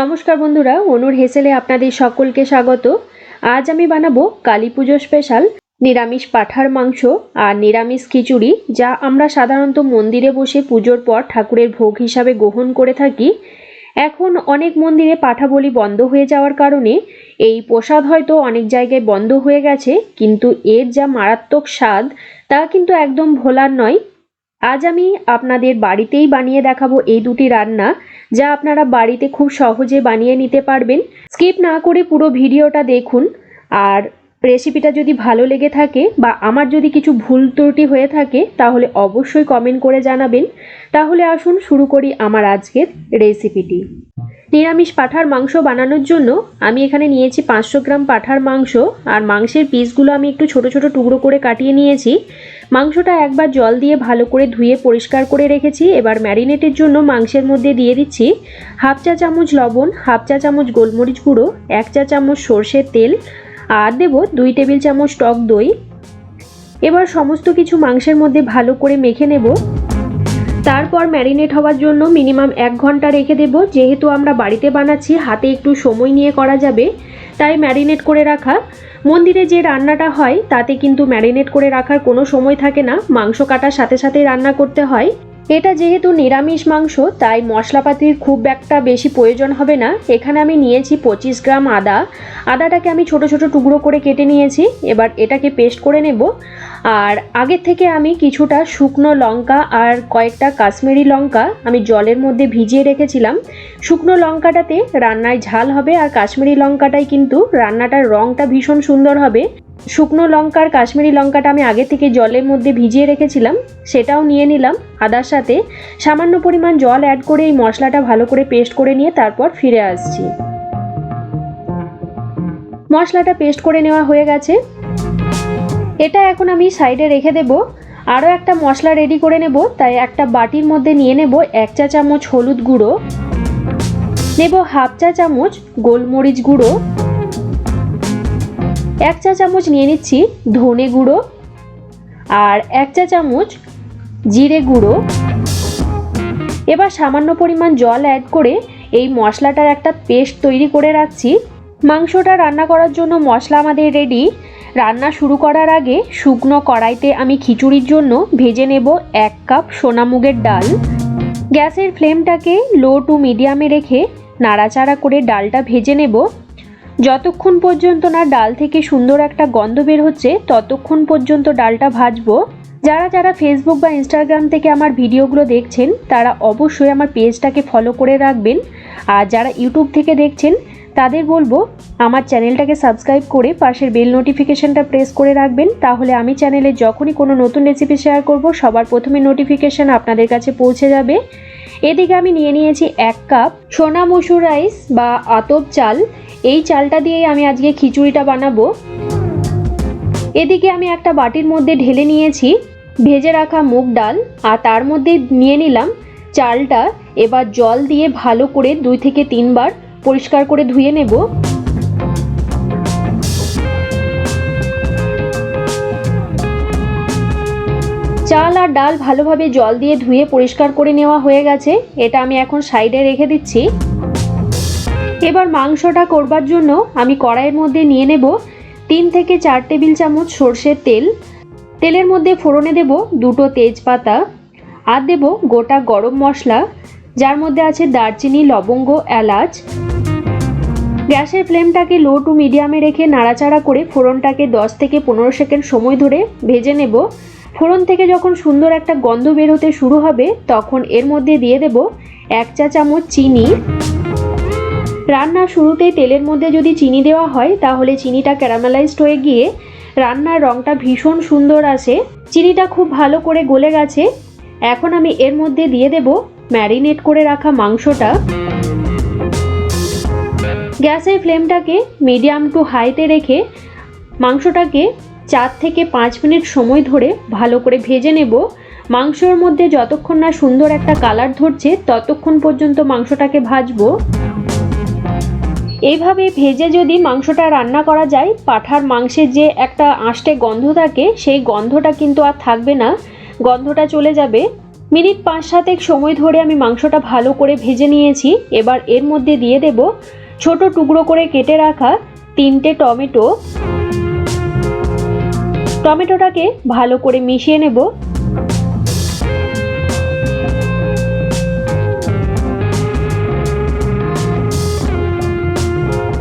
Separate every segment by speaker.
Speaker 1: নমস্কার বন্ধুরা অনুর হেসেলে আপনাদের সকলকে স্বাগত। আজ আমি বানাবো কালী পুজো স্পেশাল নিরামিষ পাঠার মাংস আর নিরামিষ খিচুড়ি, যা আমরা সাধারণত মন্দিরে বসে পুজোর পর ঠাকুরের ভোগ হিসাবে গ্রহণ করে থাকি। এখন অনেক মন্দিরে পাঠা বলি বন্ধ হয়ে যাওয়ার কারণে এই প্রসাদ হয়তো অনেক জায়গায় বন্ধ হয়ে গেছে, কিন্তু এর যা মারাত্মক স্বাদ, তা কিন্তু একদম ভোলার নয়। আজ আমি আপনাদের বাড়িতেই বানিয়ে দেখাবো এই দুটি রান্না। যা আপনারা বাড়িতে খুব সহজে বানিয়ে নিতে পারবেন। স্কিপ না করে পুরো ভিডিওটা দেখুন। আর রেসিপিটা যদি ভালো লেগে থাকে বা আমার যদি কিছু ভুল ত্রুটি হয়ে থাকে, তাহলে অবশ্যই কমেন্ট করে জানাবেন। তাহলে আসুন শুরু করি আমার আজকের রেসিপিটি। নিরামিষ পাঠার মাংস বানানোর জন্য আমি এখানে নিয়েছি পাঁচশো গ্রাম পাঠার মাংস আর মাংসের পিসগুলো আমি একটু ছোট ছোট টুকরো করে কাটিয়ে নিয়েছি। মাংসটা একবার জল দিয়ে ভালো করে ধুয়ে পরিষ্কার করে রেখেছি। এবার ম্যারিনেটের জন্য মাংসের মধ্যে দিয়ে দিচ্ছি হাফ চা চামচ লবণ, হাফ চা চামচ গোলমরিচ গুঁড়ো, এক চা চামচ সর্ষের তেল আর দেবো দুই টেবিল চামচ টক দই। এবার সমস্ত কিছু মাংসের মধ্যে ভালো করে মেখে নেব। তারপর ম্যারিনেট হওয়ার জন্য মিনিমাম এক ঘণ্টা রেখে দেব। যেহেতু আমরা বাড়িতে বানাচ্ছি, হাতে একটু সময় নিয়ে করা যাবে, তাই ম্যারিনেট করে রাখা। মন্দিরে যে রান্নাটা হয়, তাতে কিন্তু ম্যারিনেট করে রাখার কোনো সময় থাকে না। মাংস কাটার সাথে সাথে রান্না করতে হয়। এটা যেহেতু নিরামিষ মাংস, তাই মশলাপাতির খুব একটা বেশি প্রয়োজন হবে না। এখানে আমি নিয়েছি পঁচিশ গ্রাম আদা। আদাটাকে আমি ছোট ছোট টুকরো করে কেটে নিয়েছি। এবার এটাকে পেস্ট করে নেব। আর আগের থেকে আমি কিছুটা শুকনো লঙ্কা আর কয়েকটা কাশ্মীরি লঙ্কা আমি জলের মধ্যে ভিজিয়ে রেখেছিলাম। শুকনো লঙ্কাটাতে রান্নায় ঝাল হবে আর কাশ্মীরি লঙ্কাটাই কিন্তু রান্নাটার রঙটা ভীষণ সুন্দর হবে। শুকনো লঙ্কার, কাশ্মীরি লঙ্কাটা আমি আগে থেকে জলের মধ্যে ভিজিয়ে রেখেছিলাম, সেটাও নিয়ে নিলাম আদার সাথে। সামান্য পরিমাণ জল অ্যাড করে এই মশলাটা ভালো করে পেস্ট করে নিয়ে তারপর ফিরে আসছি। মশলাটা পেস্ট করে নেওয়া হয়ে গেছে। এটা এখন আমি সাইডে রেখে দেব। আরও একটা মশলা রেডি করে নেব, তাই একটা বাটির মধ্যে নিয়ে নেব এক চা চামচ হলুদ গুঁড়ো। নেব হাফ চা চামচ গোলমরিচ গুঁড়ো। এক চা চামচ নিয়ে নিচ্ছি ধনে গুঁড়ো আর এক চা চামচ জিরে গুঁড়ো। এবার সামান্য পরিমাণ জল অ্যাড করে এই মশলাটার একটা পেস্ট তৈরি করে রাখছি। মাংসটা রান্না করার জন্য মশলা আমাদের রেডি রান্না শুরু করার আগে শুকনো কড়াইতে আমি খিচুড়ির জন্য ভেজে নেব এক কাপ সোনা মুগের ডাল। গ্যাসের ফ্লেমটাকে লো টু মিডিয়ামে রেখে নাড়াচাড়া করে ডালটা ভেজে নেব। যতক্ষণ পর্যন্ত না ডাল থেকে সুন্দর একটা গন্ধ বের হচ্ছে, ততক্ষণ পর্যন্ত ডালটা ভাজবো। যারা যারা ফেসবুক বা ইনস্টাগ্রাম থেকে আমার ভিডিওগুলো দেখছেন, তারা অবশ্যই আমার পেজটাকে ফলো করে রাখবেন। আর যারা ইউটিউব থেকে দেখছেন, তাদের বলব, আমার চ্যানেলটাকে সাবস্ক্রাইব করে পাশের বেল নোটিফিকেশনটা প্রেস করে রাখবেন। তাহলে আমি চ্যানেলে যখনই কোনো নতুন রেসিপি শেয়ার করব, সবার প্রথমে নোটিফিকেশন আপনাদের কাছে পৌঁছে যাবে। এদিকে আমি নিয়ে নিয়েছি এক কাপ সোনা মসুর রাইস বা আতপ চাল। এই চালটা দিয়েই আমি আজকে খিচুড়িটা বানাবো। এদিকে আমি একটা বাটির মধ্যে ঢেলে নিয়েছি ভেজে রাখা মুগ ডাল আর তার মধ্যে নিয়ে নিলাম চালটা। এবার জল দিয়ে ভালো করে দুই থেকে তিনবার পরিষ্কার করে ধুয়ে নেব। চাল আর ডাল ভালোভাবে জল দিয়ে ধুয়ে পরিষ্কার করে নেওয়া হয়ে গেছে। এটা আমি এখন সাইডে রেখে দিচ্ছি। এবার মাংসটা করবার জন্য আমি কড়াইয়ের মধ্যে নিয়ে নেব তিন থেকে চার টেবিল চামচ সর্ষের তেল। তেলের মধ্যে ফোড়নে দেব দুটো তেজপাতা আর দেব গোটা গরম মশলা, যার মধ্যে আছে দারচিনি, লবঙ্গ, এলাচ। গ্যাসের ফ্লেমটাকে লো টু মিডিয়ামে রেখে নাড়াচাড়া করে ফোড়নটাকে দশ থেকে পনেরো সেকেন্ড সময় ধরে ভেজে নেব। ফোড়ন থেকে যখন সুন্দর একটা গন্ধ বের হতে শুরু হবে, তখন এর মধ্যে দিয়ে দেব এক চা চামচ চিনি। রান্নার শুরুতেই তেলের মধ্যে যদি চিনি দেওয়া হয়, তাহলে চিনিটা ক্যারামেলাইজড হয়ে গিয়ে রান্নার রঙটা ভীষণ সুন্দর আসে। চিনিটা খুব ভালো করে গলে গেছে। এখন আমি এর মধ্যে দিয়ে দেব ম্যারিনেট করে রাখা মাংসটা। গ্যাসের ফ্লেমটাকে মিডিয়াম টু হাইতে রেখে মাংসটাকে চার থেকে পাঁচ মিনিট সময় ধরে ভালো করে ভেজে নেব। মাংসর মধ্যে যতক্ষণ না সুন্দর একটা কালার ধরছে, ততক্ষণ পর্যন্ত মাংসটাকে ভাজবো। এইভাবে ভেজে যদি মাংসটা রান্না করা যায়, পাঠার মাংসের যে একটা আঁশটে গন্ধ থাকে, সেই গন্ধটা কিন্তু আর থাকবে না। গন্ধটা চলে যাবে। মিনিট পাঁচ সাতেক সময় ধরে আমি মাংসটা ভালো করে ভেজে নিয়েছি। এবার এর মধ্যে দিয়ে দেব ছোট টুকরো করে কেটে রাখা তিনটে টমেটো। টমেটোটাকে ভালো করে মিশিয়ে নেব।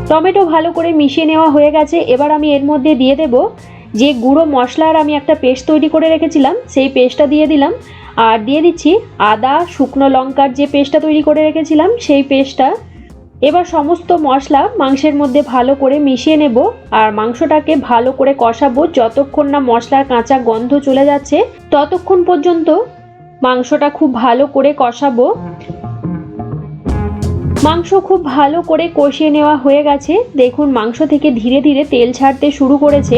Speaker 1: টমেটো ভালো করে মিশিয়ে নেওয়া হয়ে গেছে। এবার আমি এর মধ্যে দিয়ে দেব যে গুঁড়ো মশলার আমি একটা পেস্ট তৈরি করে রেখেছিলাম, সেই পেস্টটা দিয়ে দিলাম। আর দিয়ে দিচ্ছি আদা, শুকনো লঙ্কার যে পেস্টটা তৈরি করে রেখেছিলাম, সেই পেস্টটা। এবার সমস্ত মশলা মাংসের মধ্যে ভালো করে মিশিয়ে নেব আর মাংসটাকে ভালো করে কষাবো যতক্ষণ না মশলার কাঁচা গন্ধ চলে যাচ্ছে, ততক্ষণ পর্যন্ত মাংসটা খুব ভালো করে কষাবো। মাংস খুব ভালো করে কষিয়ে নেওয়া হয়ে গেছে। দেখুন, মাংস থেকে ধীরে ধীরে তেল ছাড়তে শুরু করেছে।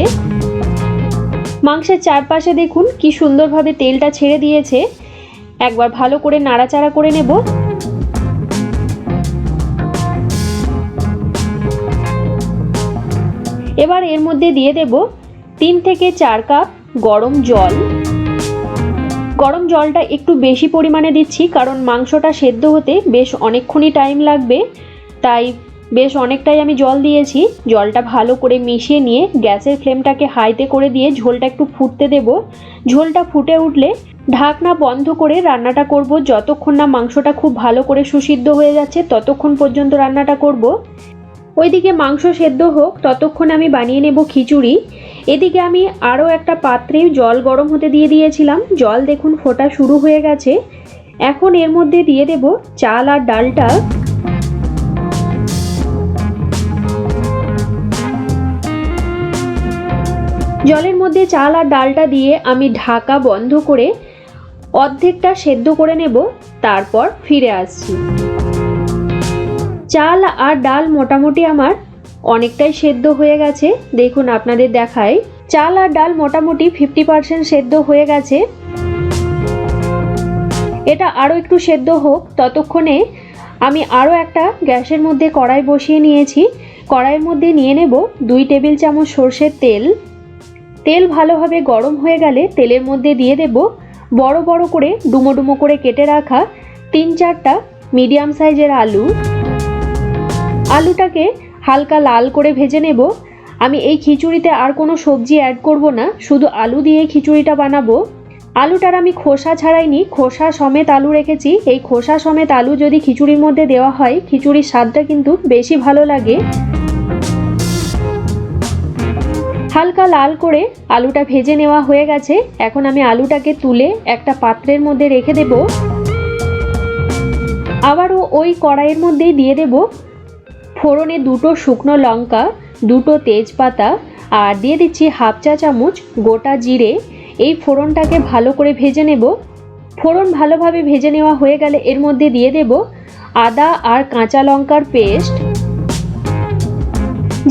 Speaker 1: মাংসের চারপাশে দেখুন, কি সুন্দরভাবে তেলটা ছেড়ে দিয়েছে। একবার ভালো করে নাড়াচাড়া করে নেব। এবার এর মধ্যে দিয়ে দেব তিন থেকে চার কাপ গরম জল। গরম জলটা একটু বেশি পরিমাণে দিচ্ছি, কারণ মাংসটা সেদ্ধ হতে বেশ অনেকক্ষণই টাইম লাগবে। তাই বেশ অনেকটাই আমি জল দিয়েছি। জলটা ভালো করে মিশিয়ে নিয়ে গ্যাসের ফ্লেমটাকে হাইতে করে দিয়ে ঝোলটা একটু ফুটতে দেব। ঝোলটা ফুটে উঠলে ঢাকনা বন্ধ করে রান্নাটা করব। যতক্ষণ না মাংসটা খুব ভালো করে সুসিদ্ধ হয়ে যাচ্ছে, ততক্ষণ পর্যন্ত রান্নাটা করব। ওইদিকে মাংস সেদ্ধ হোক, ততক্ষণ আমি বানিয়ে নেব খিচুড়ি। এদিকে আমি আরও একটা পাত্রে জল গরম হতে দিয়ে দিয়েছিলাম। জল দেখুন ফোটা শুরু হয়ে গেছে। এখন এর মধ্যে দিয়ে দেব চাল আর ডালটা। জলের মধ্যে চাল আর ডালটা দিয়ে আমি ঢাকা বন্ধ করে অর্ধেকটা সেদ্ধ করে নেব। তারপর ফিরে আসছি। চাল আর ডাল মোটামুটি আমার অনেকটাই সেদ্ধ হয়ে গেছে। দেখুন, আপনাদের দেখায় চাল আর ডাল মোটামুটি ফিফটি পার্সেন্ট সেদ্ধ হয়ে গেছে। এটা আরও একটু সেদ্ধ হোক, ততক্ষণে আমি আরও একটা গ্যাসের মধ্যে কড়াই বসিয়ে নিয়েছি। কড়াইয়ের মধ্যে নিয়ে নেব দুই টেবিল চামচ সর্ষের তেল। তেল ভালোভাবে গরম হয়ে গেলে তেলের মধ্যে দিয়ে দেব বড় বড় করে ডুমো ডুমো করে কেটে রাখা তিন চারটা মিডিয়াম সাইজের আলু। আলুটাকে হালকা লাল করে ভেজে নেব। আমি এই খিচুড়িতে আর কোনো সবজি অ্যাড করব না, শুধু আলু দিয়ে খিচুড়িটা বানাবো। আলুটার আমি খোসা ছাড়াইনি, খোসা সমেত আলু রেখেছি। এই খোসা সমেত আলু যদি খিচুড়ির মধ্যে দেওয়া হয়, খিচুড়ির স্বাদটা কিন্তু বেশি ভালো লাগে। হালকা লাল করে আলুটা ভেজে নেওয়া হয়ে গেছে। এখন আমি আলুটাকে তুলে একটা পাত্রের মধ্যে রেখে দেব। আবারও ওই কড়াইয়ের মধ্যেই দিয়ে দেব। ফোড়নে দুটো শুকনো লঙ্কা, দুটো তেজপাতা আর দিয়ে দিচ্ছি হাফ চা চামচ গোটা জিরে। এই ফোড়নটাকে ভালো করে ভেজে নেব। ফোড়ন ভালোভাবে ভেজে নেওয়া হয়ে গেলে এর মধ্যে দিয়ে দেব আদা আর কাঁচা লঙ্কার পেস্ট।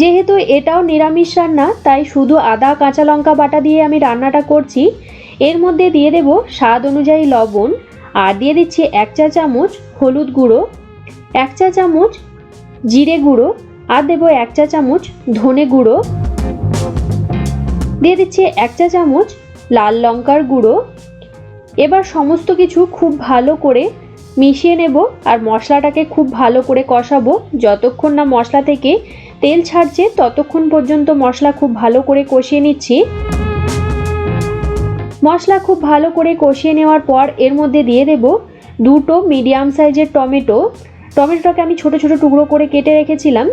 Speaker 1: যেহেতু এটাও নিরামিষ রান্না, তাই শুধু আদা, কাঁচা লঙ্কা বাটা দিয়ে আমি রান্নাটা করছি। এর মধ্যে দিয়ে দেব স্বাদ অনুযায়ী লবণ আর দিয়ে দিচ্ছি এক চা চামচ হলুদ গুঁড়ো। এক চা চামচ জিরে গুঁড়ো, আর দেবো এক চা চামচ ধনে গুঁড়ো। দিয়ে দিচ্ছি এক চা চামচ লাল লঙ্কার গুঁড়ো। এবার সমস্ত কিছু খুব ভালো করে মিশিয়ে নেব, আর মশলাটাকে খুব ভালো করে কষাবো। যতক্ষণ না মশলা থেকে তেল ছাড়ছে, ততক্ষণ পর্যন্ত মশলা খুব ভালো করে কষিয়ে নিচ্ছি। মশলা খুব ভালো করে কষিয়ে নেওয়ার পর এর মধ্যে দিয়ে দেব দুটো মিডিয়াম সাইজের টমেটো। টমেটোটাকে আমি ছোট ছোট টুকরো করে কেটে রেখেছিলাম।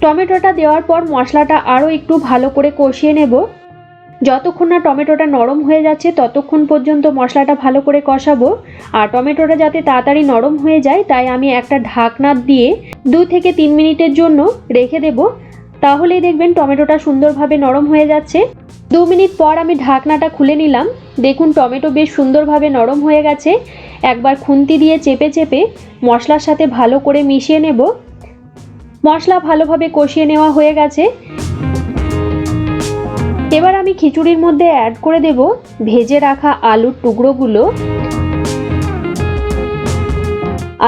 Speaker 1: টমেটোটা দেওয়ার পর মশলাটা আরও একটু ভালো করে কষিয়ে নেব। যতক্ষণ না টমেটোটা নরম হয়ে যাচ্ছে, ততক্ষণ পর্যন্ত মশলাটা ভালো করে কষাবো। আর টমেটোটা যাতে তাড়াতাড়ি নরম হয়ে যায়, তাই আমি একটা ঢাকনা দিয়ে দু থেকে তিন মিনিটের জন্য রেখে দেব। তাহলেই দেখবেন টমেটোটা সুন্দরভাবে নরম হয়ে যাচ্ছে। দু মিনিট পর আমি ঢাকনাটা খুলে নিলাম। দেখুন, টমেটো বেশ সুন্দরভাবে নরম হয়ে গেছে। একবার খুন্তি দিয়ে চেপে চেপে মশলার সাথে ভালো করে মিশিয়ে নেব। মশলা ভালোভাবে কষিয়ে নেওয়া হয়ে গেছে। এবার আমি খিচুড়ির মধ্যে অ্যাড করে দেব ভেজে রাখা আলুর টুকরোগুলো।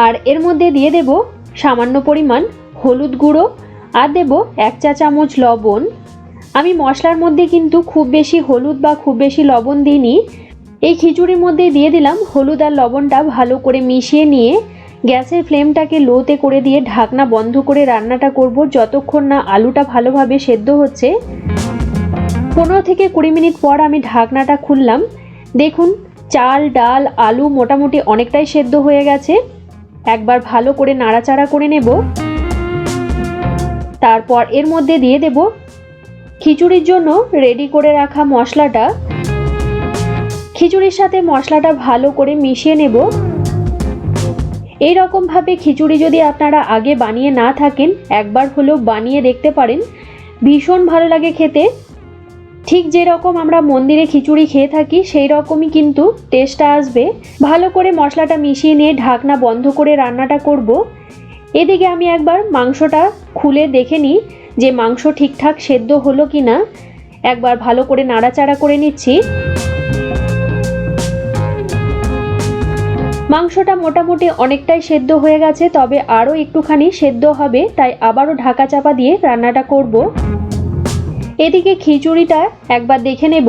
Speaker 1: আর এর মধ্যে দিয়ে দেব সামান্য পরিমাণ হলুদ গুঁড়ো। আর দেব এক চা চামচ লবণ। আমি মশলার মধ্যে কিন্তু খুব বেশি হলুদ বা খুব বেশি লবণ দিইনি। এই খিচুড়ির মধ্যে দিয়ে দিলাম হলুদ আর লবণটা ভালো করে মিশিয়ে নিয়ে গ্যাসের ফ্লেমটাকে লোতে করে দিয়ে ঢাকনা বন্ধ করে রান্নাটা করব যতক্ষণ না আলুটা ভালোভাবে সেদ্ধ হচ্ছে। পনেরো থেকে কুড়ি মিনিট পর আমি ঢাকনাটা খুললাম। দেখুন, চাল, ডাল, আলু মোটামুটি অনেকটাই সেদ্ধ হয়ে গেছে। একবার ভালো করে নাড়াচাড়া করে নেব। তারপর এর মধ্যে দিয়ে দেব খিচুড়ির জন্য রেডি করে রাখা মশলাটা। খিচুড়ির সাথে মশলাটা ভালো করে মিশিয়ে নেব। এই রকমভাবে খিচুড়ি যদি আপনারা আগে বানিয়ে না থাকেন, একবার হলেও বানিয়ে দেখতে পারেন। ভীষণ ভালো লাগে খেতে। ঠিক যেরকম আমরা মন্দিরে খিচুড়ি খেয়ে থাকি সেই রকমই কিন্তু টেস্টটা আসবে। ভালো করে মশলাটা মিশিয়ে নিয়ে ঢাকনা বন্ধ করে রান্নাটা করব। এদিকে আমি একবার মাংসটা খুলে দেখে নিই যে মাংস ঠিকঠাক সেদ্ধ হলো কি না একবার ভালো করে নাড়াচাড়া করে নিচ্ছি। মাংসটা মোটামুটি অনেকটাই সেদ্ধ হয়ে গেছে, তবে আরও একটুখানি সেদ্ধ হবে, তাই আবারও ঢাকা চাপা দিয়ে রান্নাটা করব। এদিকে খিচুড়িটা একবার দেখে নেব।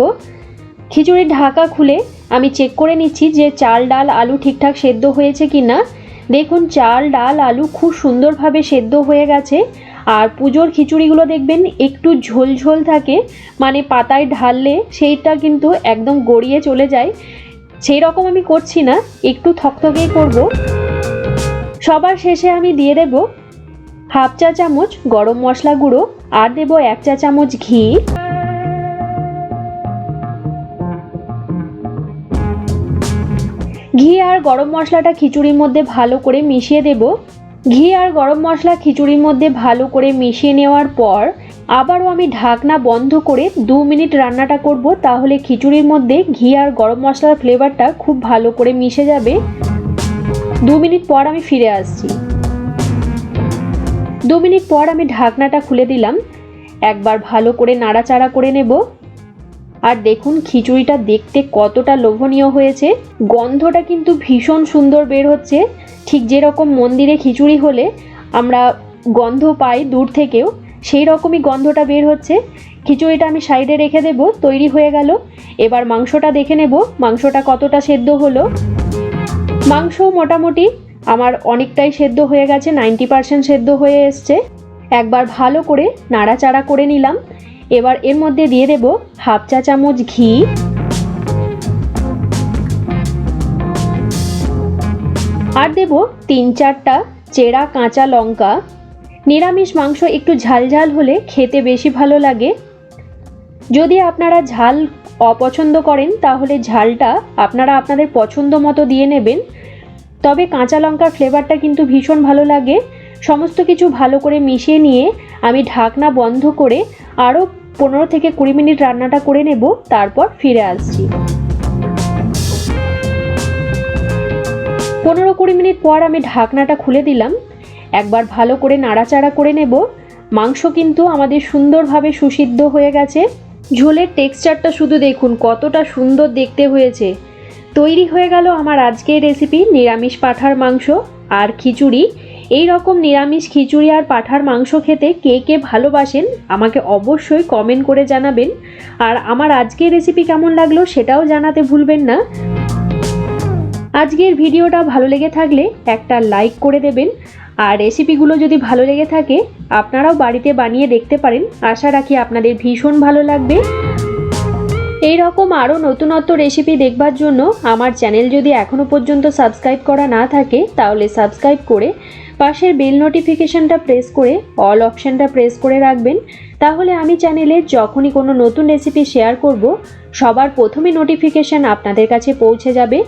Speaker 1: খিচুড়ির ঢাকা খুলে আমি চেক করে নিচ্ছি যে চাল, ডাল, আলু ঠিকঠাক সেদ্ধ হয়েছে কি না দেখুন, চাল, ডাল, আলু খুব সুন্দরভাবে সেদ্ধ হয়ে গেছে। আর পুজোর খিচুড়িগুলো দেখবেন, একটু ঝোল ঝোল থাকে। মানে পাতায় ঢাললে সেইটা কিন্তু একদম গড়িয়ে চলে যায়। সেই রকম আমি করছি না, একটু থকথকেই করব। সবার শেষে আমি দিয়ে দেব হাফ চা চামচ গরম মশলা গুঁড়ো, আর দেব এক চা চামচ ঘি। ঘি আর গরম মশলাটা খিচুড়ির মধ্যে ভালো করে মিশিয়ে দেব। ঘি আর গরম মশলা খিচুড়ির মধ্যে ভালো করে মিশিয়ে নেওয়ার পর আবারও আমি ঢাকনা বন্ধ করে দু মিনিট রান্নাটা করব, তাহলে খিচুড়ির মধ্যে ঘি আর গরম মশলার ফ্লেভারটা খুব ভালো করে মিশে যাবে। দু মিনিট পর আমি ফিরে আসছি। দু মিনিট পর আমি ঢাকনাটা খুলে দিলাম। একবার ভালো করে নাড়াচাড়া করে নেব। আর দেখুন খিচুড়িটা দেখতে কতটা লোভনীয় হয়েছে। গন্ধটা কিন্তু ভীষণ সুন্দর বের হচ্ছে। ঠিক যেরকম মন্দিরে খিচুড়ি হলে আমরা গন্ধ পাই দূর থেকেও, সেই রকমই গন্ধটা বের হচ্ছে। খিচুড়িটা আমি সাইডে রেখে দেব, তৈরি হয়ে গেল। এবার মাংসটা দেখে নেব, মাংসটা কতটা সেদ্ধ হলো। মাংস মোটামুটি আমার অনেকটাই সেদ্ধ হয়ে গেছে, নাইনটি পারসেন্ট সেদ্ধ হয়ে এসছে। একবার ভালো করে নাড়াচাড়া করে নিলাম। এবার এর মধ্যে দিয়ে দেব হাফ চা চামচ ঘি। আর দেব তিন চারটা চেরা কাঁচা লঙ্কা। নিরামিষ মাংস একটু ঝালঝাল হলে খেতে বেশি ভালো লাগে। যদি আপনারা ঝাল অপছন্দ করেন, তাহলে ঝালটা আপনারা আপনাদের পছন্দ মতো দিয়ে নেবেন। তবে কাঁচা লঙ্কার ফ্লেভারটা কিন্তু ভীষণ ভালো লাগে। সমস্ত কিছু ভালো করে মিশিয়ে নিয়ে আমি ঢাকনা বন্ধ করে আরও পনেরো থেকে কুড়ি মিনিট রান্নাটা করে নেব, তারপর ফিরে আসছি। পনেরো কুড়ি মিনিট পর আমি ঢাকনাটা খুলে দিলাম। একবার ভালো করে নাড়াচাড়া করে নেব। মাংস কিন্তু আমাদের সুন্দরভাবে সুসিদ্ধ হয়ে গেছে। ঝোলের টেক্সচারটা শুধু দেখুন, কতটা সুন্দর দেখতে হয়েছে। তৈরি হয়ে গেল আমার আজকের রেসিপি, নিরামিষ পাঠার মাংস আর খিচুড়ি। এই রকম নিরামিষ খিচুড়ি আর পাঠার মাংস খেতে কে কে ভালোবাসেন, আমাকে অবশ্যই কমেন্ট করে জানাবেন। আর আমার আজকের রেসিপি কেমন লাগল সেটাও জানাতে ভুলবেন না। আজকের ভিডিওটা ভালো লেগে থাকলে একটা লাইক করে দেবেন। আর রেসিপিগুলো যদি ভালো লেগে থাকে, আপনারাও বাড়িতে বানিয়ে দেখতে পারেন। আশা রাখি আপনাদের ভীষণ ভালো লাগবে। এই রকম আরও নতুনত্ব রেসিপি দেখবার জন্য আমার চ্যানেল যদি এখনও পর্যন্ত সাবস্ক্রাইব করা না থাকে, তাহলে সাবস্ক্রাইব করে পাশের বেল নোটিফিকেশানটা প্রেস করে অল অপশানটা প্রেস করে রাখবেন। তাহলে আমি চ্যানেলে যখনই কোনো নতুন রেসিপি শেয়ার করব, সবার প্রথমে নোটিফিকেশান আপনাদের কাছে পৌঁছে যাবে।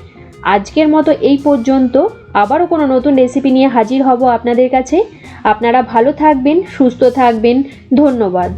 Speaker 1: আজকের মতো এই পর্যন্ত। আবারও কোনো নতুন রেসিপি নিয়ে হাজির হব আপনাদের কাছে। আপনারা ভালো থাকবেন, সুস্থ থাকবেন। ধন্যবাদ।